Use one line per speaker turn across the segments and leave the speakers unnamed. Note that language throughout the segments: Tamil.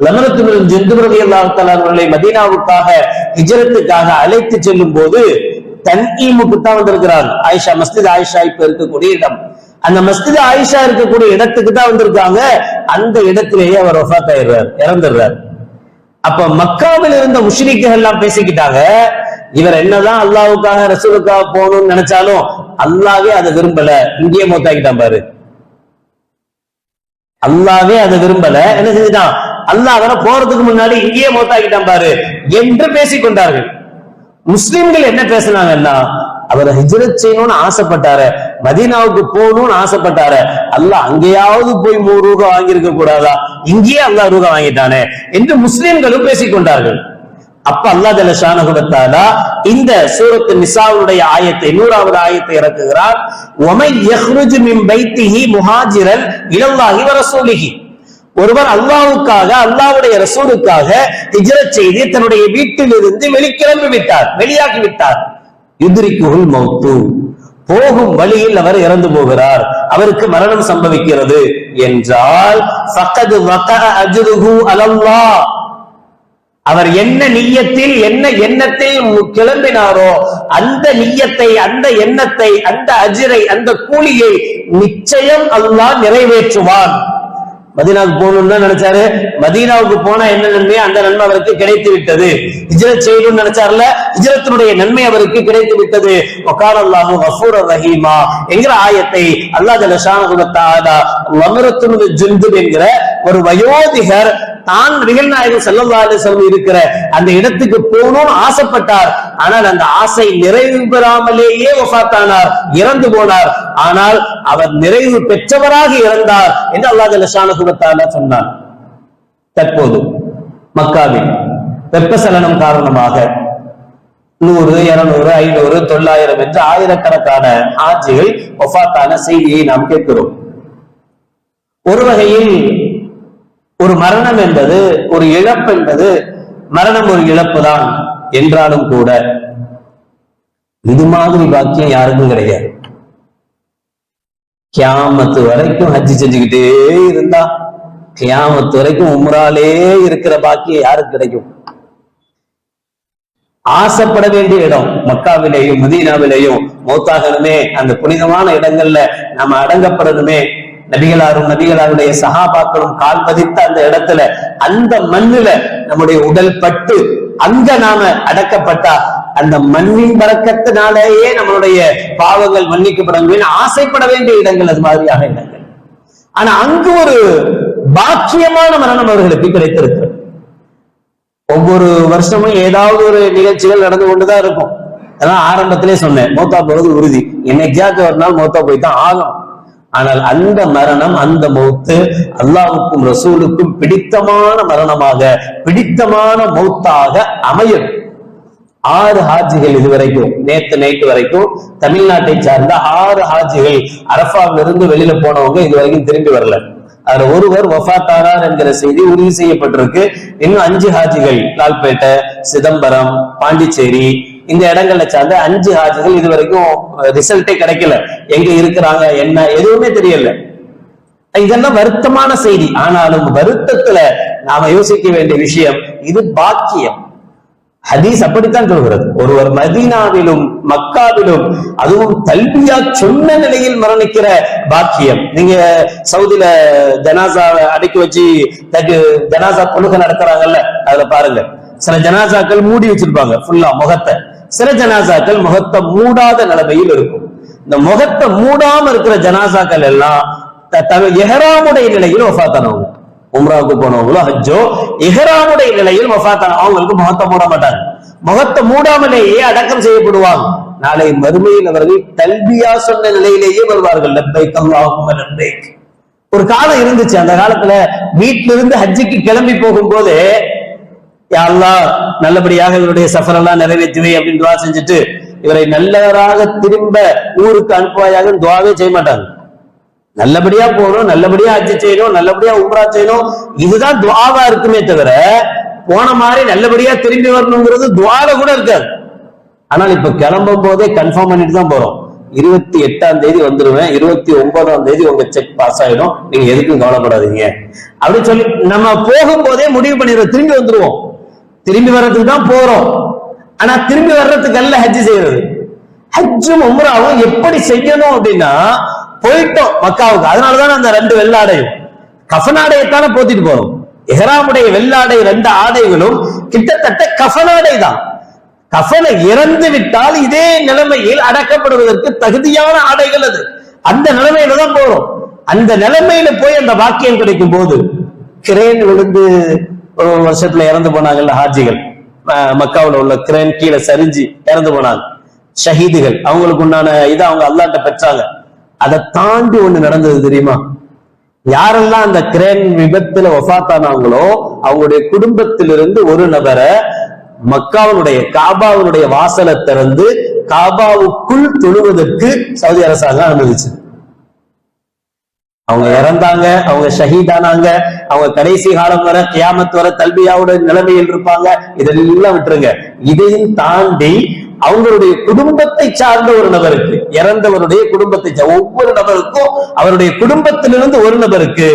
லமரத்துமில் ஜெந்துபிரதி அல்லாஹாலை மதீனாவுக்காக ஹிஜரத்துக்காக அழைத்து செல்லும் போது தன்ஈமுக்கு தான் வந்திருக்கிறாங்க ஆயிஷா மஸ்தித் ஆயிஷா இப்ப இருக்கக்கூடிய இடம். அந்த மஸ்தித் ஆயிஷா இருக்கக்கூடிய இடத்துக்கு தான் வந்திருக்காங்க. அந்த இடத்திலேயே அவர் ஒஃபாத் ஆயிடுறார் இறந்துடுறார். அப்ப மக்காவில் இருந்த முஷ்ரிக்குகள் எல்லாம் பேசிக்கிட்டாங்க. இவர் என்னதான் அல்லாவுக்காக ரசூலுக்காக போகணும்னு நினைச்சாலும் அல்லாவே அதை விரும்பல. இங்கேயே மூத்தாக்கிட்டான் பாரு. அல்லாவே அதை விரும்பல. என்ன செஞ்சுட்டான்? அல்லாஹ் அவரை போறதுக்கு முன்னாடி இங்கேயே மூத்தாக்கிட்டான் பாரு என்று பேசிக் கொண்டார்கள். முஸ்லிம்கள் என்ன பேசினாங்கன்னா அவர் ஹிஜ்ரத் செய்யணும்னு ஆசைப்பட்டாரு மதீனாவுக்கு போகணும்னு ஆசைப்பட்டாரு. அல்லாஹ் அங்கேயாவது போய் மூணு ரூபா வாங்கியிருக்க கூடாதா? இங்கேயே அல்லாஹ் ரூபா வாங்கிட்டானே என்று முஸ்லிம்களும் பேசிக் கொண்டார்கள். அப்ப அல்லா ஜல ஷானகுடத்தாலா இந்த சூரத்து நிசாவுடைய ஆயத்தை நூறாவது ஆயத்தை இறக்குகிறார். ஒமை யஹ்ருஜு மின் பைத்திஹி முஹாஜிரன் இலல்லாஹி வ ஒருவர் அல்லாவுக்காக அல்லாவுடைய ரசூலுக்காக ஹிஜரத் செய்து தன்னுடைய வீட்டிலிருந்து வெளிக்கிளம்பி விட்டார் வெளியாகி விட்டார். யுத்ரிக்குஹுல் மௌத்து. போகும் வழியில் அவர் இறந்து போகிறார். அவருக்கு மரணம் சம்பவிக்கிறது என்றால் அவர் என்ன நீயத்தில் என்ன எண்ணத்தில் கிளம்பினாரோ அந்த நீயத்தை அந்த எண்ணத்தை அந்த அஜிரை அந்த கூலியை நிச்சயம் அல்லாஹ் நிறைவேற்றுவான். மதீனாவுக்கு போகணும்னு தான் நினைச்சாரு. மதீனாவுக்கு போனா என்ன நன்மை? அந்த நன்மை அவருக்கு கிடைத்து விட்டது. ஹிஜ்ரத் செய்யணும்னு நினைச்சாருல? ஹிஜ்ரத்தினுடைய நன்மை அவருக்கு கிடைத்து விட்டது. ஒகால் அல்லாஹு கஃபூர் ரஹீமா என்கிற ஆயத்தை அல்லாஹ் ஜலஷானகுலத்தாலா வமரத்துனு ஜுந்து என்கிற ஒரு வயோதிகர் தான் நபிகள் நாயகம் ஸல்லல்லாஹு இருக்கிற அந்த இடத்துக்கு போகணும்னு ஆசைப்பட்டார். ஆனால் அந்த ஆசை நிறைவு பெறாமலேயே ஒசாத்தானார் இறந்து போனார். ஆனால் அவர் நிறைவு பெற்றவராக இறந்தார் என்று அல்லாஹ் ஜல்லஷானஹு வ சொன்னார். தற்போது மக்காவில் வெப்பசலனம் காரணமாக நூறு இருநூறு ஐநூறு தொள்ளாயிரம் என்று ஆயிரக்கணக்கான ஆட்சிகள் ஒஃபாத்தான செய்தியை நாம் கேட்கிறோம். ஒரு வகையில் ஒரு மரணம் என்பது ஒரு இழப்பு என்பது மரணம் ஒரு இழப்பு தான் என்றாலும் கூட இது மாதிரி பாக்கியம் யாருக்கும் கிடையாது. கியாமத்து வரைக்கும் ஹஜ்ஜி செஞ்சுக்கிட்டே இருந்தா கியாமத்து வரைக்கும் உம்ராலே இருக்கிற பாக்கியம் யாருக்கு கிடைக்கும்? ஆசைப்பட வேண்டிய இடம் மக்காவிலேயும் மதீனாவிலேயும் மௌத்தாகணுமே அந்த புனிதமான இடங்கள்ல நம்ம அடங்கப்படணுமே. நபிகளாரும் நபிகளாருடைய சகாபாக்களும் கால் பதித்த அந்த இடத்துல அந்த மண்ணுல நம்முடைய உடல் பட்டு அங்க நாம அடக்கப்பட்டா அந்த மண்ணின் பறக்கத்தினாலேயே நம்மளுடைய பாவங்கள் மன்னிக்கப்படணும் ஆசைப்பட வேண்டிய இடங்கள் அது மாதிரியாக இடங்கள். ஆனா அங்கு ஒரு பாக்கியமான மரணம் அவர்களுக்கு கிடைத்திருக்கிறது. ஒவ்வொரு வருஷமும் ஏதாவது ஒரு நிகழ்ச்சிகள் நடந்து கொண்டுதான் இருக்கும். அதான் ஆரம்பத்திலே சொன்னேன் மோத்தா போறது உறுதி. என்னைக்காவது ஒரு நாள் மோத்தா போய் தான் ஆகும் ஆனால் அந்த மரணம் அந்த மௌத்து அல்லாவுக்கும் ரசூலுக்கும் பிடித்தமான மரணமாக பிடித்தமான மௌத்தாக அமையும். ஆறு ஹாஜிகள் இதுவரைக்கும் நேத்து நைட்டு வரைக்கும் தமிழ்நாட்டை சார்ந்த ஆறு ஹாஜிகள் அரஃபாவிலிருந்து இருந்து வெளியில போனவங்க இதுவரைக்கும் திரும்பி வரல. அதுல ஒருவர் வஃபாத்தானார் என்கிற செய்தி உறுதி செய்யப்பட்டிருக்கு. இன்னும் அஞ்சு ஹாஜிகள் லால்பேட்டை சிதம்பரம் பாண்டிச்சேரி இந்த இடங்கள்ல சார்ந்த அஞ்சு ஹாஜிகள் இதுவரைக்கும் ரிசல்ட்டே கிடைக்கல. எங்க இருக்கிறாங்க என்ன எதுவுமே தெரியல. இதெல்லாம் வருத்தமான செய்தி. ஆனாலும் வருத்தத்துல நாம யோசிக்க வேண்டிய விஷயம் இது பாக்கியம். ஹதீஸ் அப்படித்தான் சொல்கிறது. ஒருவர் மதீனாவிலும் மக்காவிலும் அதுவும் தல்பியா சொன்ன நிலையில் மரணிக்கிற பாக்கியம். நீங்க சவுதியில ஜனாசா அடக்கி வச்சு ஜனாசா தொழுகை நடத்துறாங்கல்ல அதுல பாருங்க. சில ஜனாசாக்கள் மூடி வச்சிருப்பாங்க ஃபுல்லா முகத்தை. சில ஜனாசாக்கள் முகத்தை மூடாத நிலைமையில் இருக்கும். இந்த முகத்தை மூடாம இருக்கிற ஜனாசாக்கள் எல்லாம் எஹராமுடைய நிலையில் ஒஃபாத்தானவங்க உம்ராவுக்கு போனவங்களோ ஹஜ்ஜோ எஹராமுடைய நிலையில் வஃபாத்தான அவங்களுக்கு முகத்தை மூட மாட்டாங்க. முகத்தை மூடாமலேயே அடக்கம் செய்யப்படுவாங்க. நாளை மறுமையில் அவர்கள் தல்பியா சொன்ன நிலையிலேயே வருவார்கள். லப்பைக் லப்பைக். ஒரு காலம் இருந்துச்சு. அந்த காலத்துல வீட்டிலிருந்து ஹஜ்ஜுக்கு கிளம்பி போகும்போது யா நல்லபடியாக இவருடைய சஃபரெல்லாம் நிறைவேற்றுவே அப்படின்னு துவா செஞ்சுட்டு இவரை நல்லவராக திரும்ப ஊருக்கு அனுப்புவாயாக துவாவே செய்ய மாட்டாங்க. நல்லபடியா போகணும் நல்லபடியா ஹஜ்ஜு செய்யணும் நல்லபடியா உம்ரா செய்யணும் இதுதான் துவாவா இருக்குமே தவிர போன மாதிரி நல்லபடியா திரும்பி வரணுங்கிறது துவால கூட இருக்காது. ஆனால் இப்ப கிளம்பும் போதே கன்ஃபார்ம் பண்ணிட்டு தான் போறோம். இருபத்தி எட்டாம் தேதி வந்துருவேன் இருபத்தி ஒன்பதாம் தேதி உங்க செக் பாஸ் ஆயிடும். நீங்க எதுக்கும் கவலைப்படாதீங்க. அப்படின்னு சொல்லி நம்ம போகும்போதே முடிவு பண்ணிடுறோம் திரும்பி வந்துருவோம். திரும்பி வர்றதுக்கு தான் போறோம். ஆனா திரும்பி வர்றதுக்கு அல்ல ஹஜ் செய்யறது. ஹஜ்ஜும் உம்ராவும் எப்படி செய்யணும் அப்படின்னா போயிட்டோம் மக்காவுக்கு. அதனாலதான் அந்த ரெண்டு வெள்ளாடையும். கஃனாடையத்தானே போத்திட்டு போறோம். எஹராமுடைய வெள்ளாடை ரெண்டு ஆடைகளும் கிட்டத்தட்ட கஃனாடை தான். கஃனை இறந்து விட்டால் இதே நிலைமையில் அடக்கப்படுவதற்கு தகுதியான ஆடைகள் அது. அந்த நிலைமையில தான் போறோம். அந்த நிலைமையில போய் அந்த வாக்கியம் கிடைக்கும் போது கிரேன் விழுந்து ஒரு வருஷத்துல இறந்து போனாங்கல்ல ஹாஜிகள். மக்காவில் மக்காவுல உள்ள கிரேன் கீழே சரிஞ்சு இறந்து போனாங்க. ஷஹீதுகள். அவங்களுக்கு உண்டான இதை அவங்க அல்லாட்ட பெற்றாங்க. அதை தாண்டி ஒண்ணு நடந்தது தெரியுமா? யாரெல்லாம் அந்த கிரேன் விபத்துல ஒஃபாத்தானாங்களோ அவங்களுடைய குடும்பத்திலிருந்து ஒரு நபரை மக்காவினுடைய காபாவினுடைய வாசலை திறந்து காபாவுக்குள் தொழுவதற்கு சவுதி அரசாங்கம் அனுமதிச்சு அவங்க இறந்தாங்க அவங்க ஷஹீதானாங்க அவங்க கடைசி காலம் வர கியாமத் வர தல்பியாவோட நிலைமையில் இருப்பாங்க. இதெல்லாம் விட்டுருங்க. இதையும் தாண்டி அவங்களுடைய குடும்பத்தை சார்ந்த ஒரு நபருக்கு இறந்தவருடைய குடும்பத்தை ஒவ்வொரு நபருக்கும் அவருடைய குடும்பத்திலிருந்து ஒரு நபருக்கு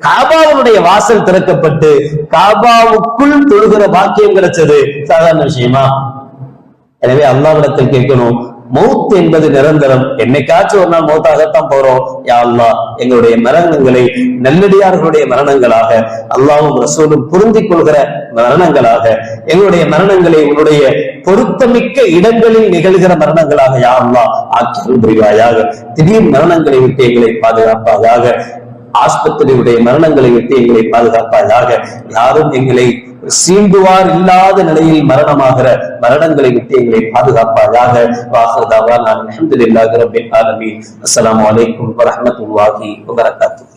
காபாவுடைய வாசல் திறக்கப்பட்டு காபாவுக்குள் தொழுகிற பாக்கியம் கிடைச்சது. சாதாரண விஷயமா? எனவே அல்லாவிடத்தில் கேட்கணும். மௌத் என்பது நிரந்தரம். என்னைக்காச்சும் ஒரு நாள் மௌத்தாகத்தான் போறோம். யாழ்லா எங்களுடைய மரணங்களை நல்லடியார்களுடைய மரணங்களாக அல்லாவும் ரசூலும் பொருந்திக் கொள்கிற மரணங்களாக எங்களுடைய மரணங்களை உன்னுடைய பொருத்தமிக்க இடங்களில் நிகழ்கிற மரணங்களாக யா அல்லாஹ் புரிவாயாக. திடீர் மரணங்களை விட்டு எங்களை பாதுகாப்பாக ஆஸ்பத்திரியுடைய மரணங்களை விட்டு எங்களை பாதுகாப்பாயாக யாரும் எங்களை சீண்டுவார் இல்லாத நிலையில் மரணமாகிற மரணங்களை விட்டு எங்களை பாதுகாப்பாயாக. வாசதாவா நான் அஹமதுல்லாஹி ரப்பில் ஆலமீன். அஸ்ஸலாமு அலைக்கும் வரஹ்மத்துல்லாஹி வபரகாத்துஹு.